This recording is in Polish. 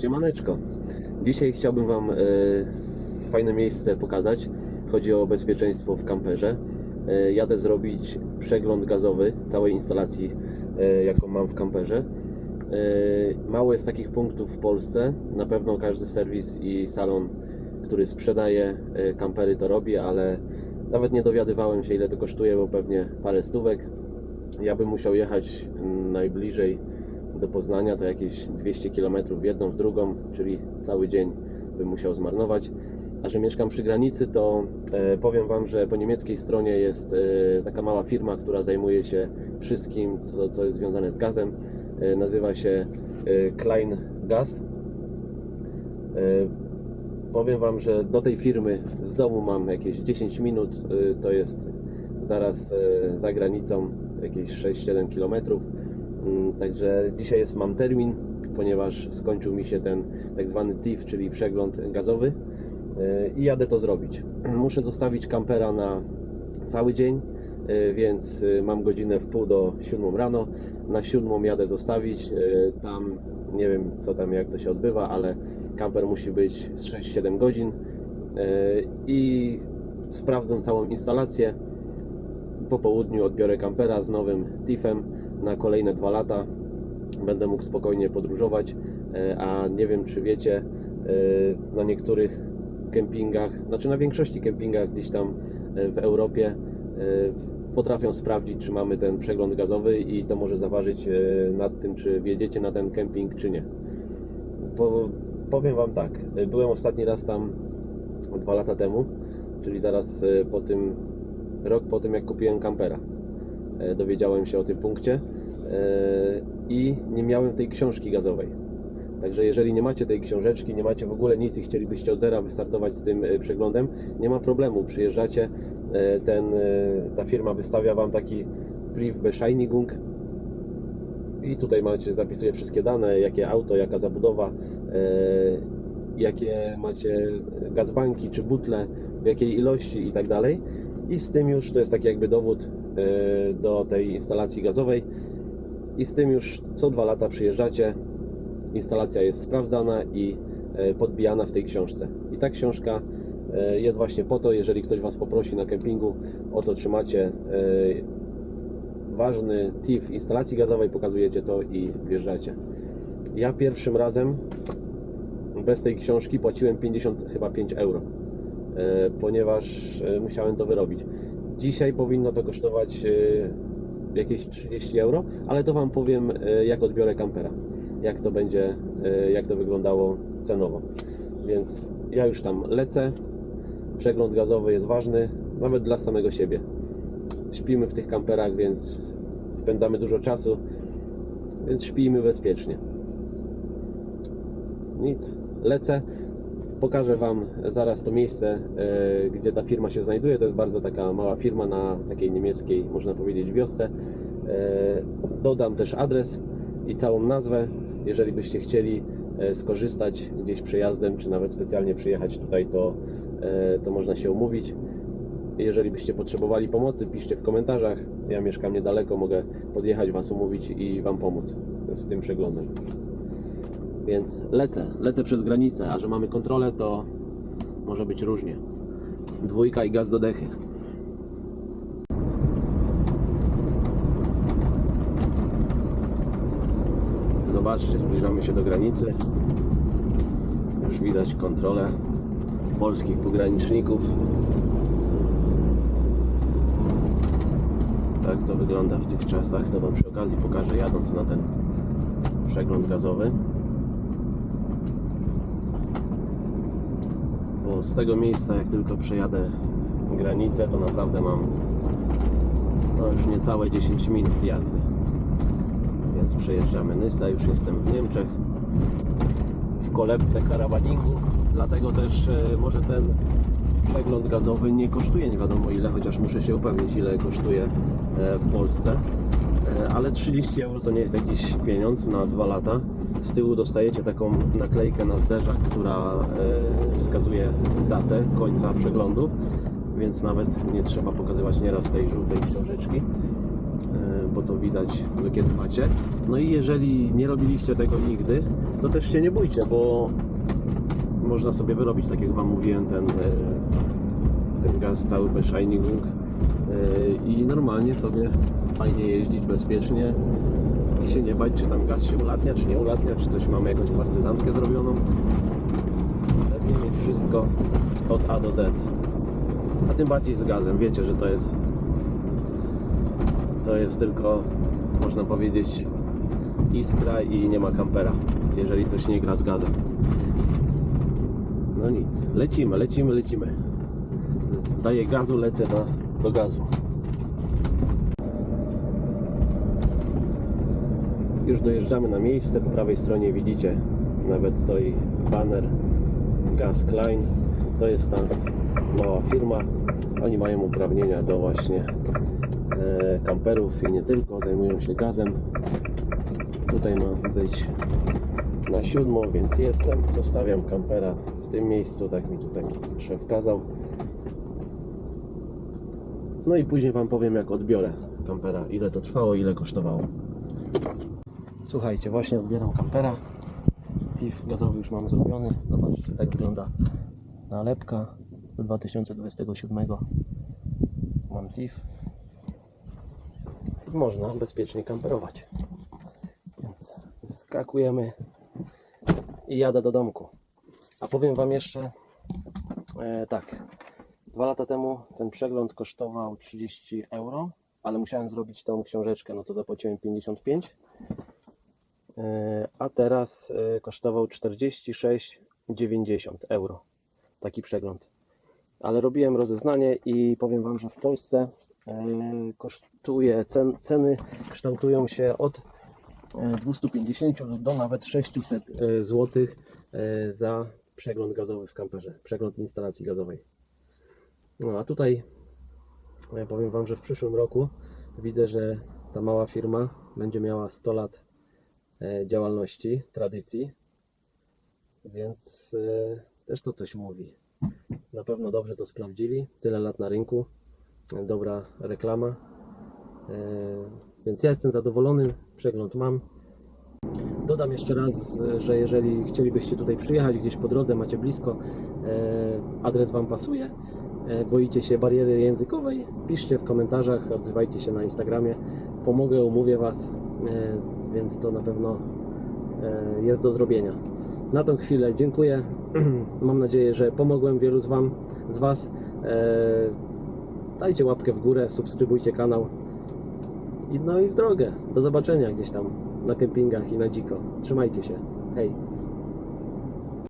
Siemaneczko. Dzisiaj chciałbym Wam e, fajne miejsce pokazać. Chodzi o bezpieczeństwo w kamperze. E, jadę zrobić przegląd gazowy całej instalacji, e, jaką mam w kamperze. Mało jest takich punktów w Polsce. Na pewno każdy serwis i salon, który sprzedaje kampery, to robi, ale nawet nie dowiadywałem się, ile to kosztuje, bo pewnie parę stówek. Ja bym musiał jechać najbliżej do Poznania, to jakieś 200 km w jedną, w drugą, czyli cały dzień bym musiał zmarnować. A że mieszkam przy granicy, to e, powiem Wam, że po niemieckiej stronie jest e, taka mała firma, która zajmuje się wszystkim, co, co jest związane z gazem. E, nazywa się Klein Gas. Powiem Wam, że do tej firmy z domu mam jakieś 10 minut, to jest zaraz za granicą jakieś 6-7 kilometrów. Mm, Także dzisiaj jest, mam termin, ponieważ skończył mi się ten tak zwany TIF, czyli przegląd gazowy yy, i jadę to zrobić. Muszę zostawić kampera na cały dzień, yy, więc yy, mam godzinę w pół do siódmą rano. Na siódmą jadę zostawić. Tam nie wiem co tam jak to się odbywa, ale kamper musi być z 6-7 godzin i sprawdzę całą instalację. Po południu odbiorę kampera z nowym TIF-em na kolejne dwa lata. Będę mógł spokojnie podróżować, e, a nie wiem czy wiecie, e, na niektórych kempingach, znaczy na większości kempingach gdzieś tam e, w Europie potrafią sprawdzić, czy mamy ten przegląd gazowy i to może zaważyć nad tym, czy wjedziecie na ten kemping, czy nie. Po, powiem Wam tak, byłem ostatni raz tam dwa lata temu, czyli zaraz po tym, rok po tym jak kupiłem kampera. Dowiedziałem się o tym punkcie i nie miałem tej książki gazowej. Także jeżeli nie macie tej książeczki, nie macie w ogóle nic i chcielibyście od zera wystartować z tym e, przeglądem, nie ma problemu. Przyjeżdżacie, e, ten, e, ta firma wystawia Wam taki Briefbescheinigung i tutaj macie, zapisuje wszystkie dane, jakie auto, jaka zabudowa, jakie macie gazbanki czy butle, w jakiej ilości i tak dalej. I z tym już to jest taki jakby dowód do tej instalacji gazowej. I z tym już co dwa lata przyjeżdżacie, instalacja jest sprawdzana i e, podbijana w tej książce. I ta książka e, jest właśnie po to, jeżeli ktoś Was poprosi na kempingu o to, czy macie e, ważny TIF instalacji gazowej, pokazujecie to i wjeżdżacie. Ja pierwszym razem bez tej książki płaciłem 50 chyba 5 euro, ponieważ musiałem to wyrobić. Dzisiaj powinno to kosztować jakieś 30 euro, ale to Wam powiem e, jak odbiorę kampera, jak to będzie, e, jak to wyglądało cenowo. Więc ja już tam lecę. Przegląd gazowy jest ważny, nawet dla samego siebie. Śpimy w tych kamperach, więc spędzamy dużo czasu, więc śpijmy bezpiecznie. Nic, lecę. Pokażę Wam zaraz to miejsce, e, gdzie ta firma się znajduje. To jest bardzo taka mała firma na takiej niemieckiej, można powiedzieć, wiosce. E, Dodam też adres i całą nazwę, jeżeli byście chcieli e, skorzystać gdzieś przejazdem, czy nawet specjalnie przyjechać tutaj, to, to można się umówić. Jeżeli byście potrzebowali pomocy, piszcie w komentarzach. Ja mieszkam niedaleko, mogę podjechać, Was umówić i Wam pomóc z tym przeglądem. Więc lecę, lecę przez granicę, a że mamy kontrolę, to może być różnie. Dwójka i gaz do dechy. Zobaczcie, zbliżamy się do granicy. Już widać kontrolę polskich pograniczników. Tak to wygląda w tych czasach. To Wam przy okazji pokażę jadąc na ten przegląd gazowy. Z tego miejsca, jak tylko przejadę granicę, to naprawdę mam no już niecałe 10 minut jazdy. Więc przejeżdżamy Nysa, już jestem w Niemczech, w kolebce karawaningu. Dlatego też e, może ten przegląd gazowy nie kosztuje nie wiadomo ile, chociaż muszę się upewnić ile kosztuje e, w Polsce. E, Ale 30 euro to nie jest jakiś pieniądz na dwa lata. Z tyłu dostajecie taką naklejkę na zderzak, która e, wskazuje datę końca przeglądu, więc nawet nie trzeba pokazywać nieraz tej żółtej książeczki, e, bo to widać kiedy macie. No i jeżeli nie robiliście tego nigdy, to też się nie bójcie, bo można sobie wyrobić, tak jak Wam mówiłem, ten, e, ten gaz cały bez i normalnie sobie fajnie jeździć bezpiecznie i się nie bać, czy tam gaz się ulatnia, czy nie ulatnia, czy coś mamy jakąś partyzantkę zrobioną. Lepiej mieć wszystko od A do Z. A tym bardziej z gazem. Wiecie, że to jest to jest tylko, można powiedzieć, iskra i nie ma kampera, jeżeli coś nie gra z gazem. No nic, lecimy, lecimy, lecimy. Daję gazu, lecę do, do gazu. Już dojeżdżamy na miejsce, po prawej stronie widzicie, nawet stoi banner Gas Klein. To jest ta mała firma. Oni mają uprawnienia do właśnie e, kamperów i nie tylko, zajmują się gazem. Tutaj mam być na siódmą, więc jestem. Zostawiam kampera w tym miejscu, tak mi tutaj szef kazał. No i później Wam powiem, jak odbiorę kampera, ile to trwało, ile kosztowało. Słuchajcie, właśnie odbieram kampera. TIF gazowy już mam zrobiony. Zobaczcie, tak wygląda nalepka do 2027. Mam TIF. Można bezpiecznie kamperować. Więc skakujemy i jadę do domku. A powiem Wam jeszcze e, tak. Dwa lata temu ten przegląd kosztował 30 euro, ale musiałem zrobić tą książeczkę, no to zapłaciłem 55. E, a teraz e, kosztował 46,90 euro taki przegląd. Ale robiłem rozeznanie i powiem Wam, że w Polsce e, kosztuje, cen, ceny kształtują się od e, 250 do nawet 600 zł za przegląd gazowy w kamperze, przegląd instalacji gazowej. No a tutaj e, powiem Wam, że w przyszłym roku widzę, że ta mała firma będzie miała 100 lat e, działalności, tradycji, więc e, też to coś mówi. Na pewno dobrze to sprawdzili, tyle lat na rynku, e, dobra reklama, E, więc ja jestem zadowolony, przegląd mam. Dodam jeszcze raz, e, że jeżeli chcielibyście tutaj przyjechać gdzieś po drodze, macie blisko, e, adres Wam pasuje, e, boicie się bariery językowej, piszcie w komentarzach, odzywajcie się na Instagramie, pomogę, umówię Was, e, więc to na pewno e, jest do zrobienia. Na tą chwilę dziękuję. Mam nadzieję, że pomogłem wielu z Wam, z Was. E, Dajcie łapkę w górę, subskrybujcie kanał. No i w drogę. Do zobaczenia gdzieś tam na kempingach i na dziko. Trzymajcie się. Hej.